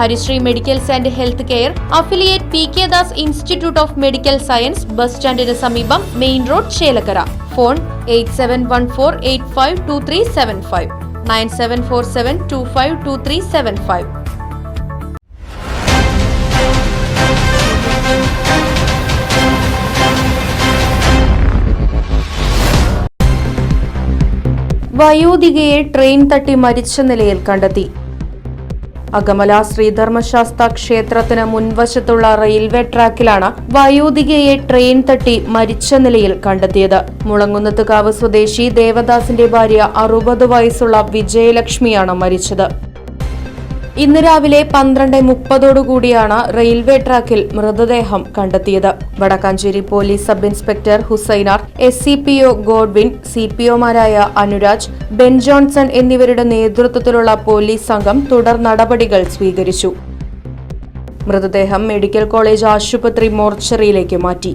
Harisree medicals and health care affiliate P K Das institute of medical science bus സ്റ്റാൻഡിന് സമീപം main road Chelakkara. Phone eight seven one four eight five two three seven five. Nine seven four seven two five two three seven five. വയോധികയെ train തട്ടി മരിച്ച നിലയിൽ കണ്ടെത്തി. അകമല ശ്രീധർമ്മശാസ്ത ക്ഷേത്രത്തിന് മുൻവശത്തുള്ള railway ട്രാക്കിലാണ് വയോധികയെ train തട്ടി മരിച്ച നിലയിൽ കണ്ടെത്തിയത്. മുളങ്ങുന്നത്തുകാവ് സ്വദേശി ദേവദാസിന്റെ ഭാര്യ അറുപത് വയസ്സുള്ള വിജയലക്ഷ്മിയാണ് മരിച്ചത്. ഇന്ന് രാവിലെ പന്ത്രണ്ട് മുപ്പതോടുകൂടിയാണ് റെയിൽവേ ട്രാക്കിൽ മൃതദേഹം കണ്ടെത്തിയത്. Vadakkanchery police sub inspector Husainar S C P O Godwin C P ഒമാരായ Anuraj Ben Johnson എന്നിവരുടെ നേതൃത്വത്തിലുള്ള പോലീസ് സംഘം തുടർ നടപടികൾ സ്വീകരിച്ചു. മൃതദേഹം മെഡിക്കൽ കോളേജ് ആശുപത്രി മോർച്ചറിയിലേക്ക് മാറ്റി.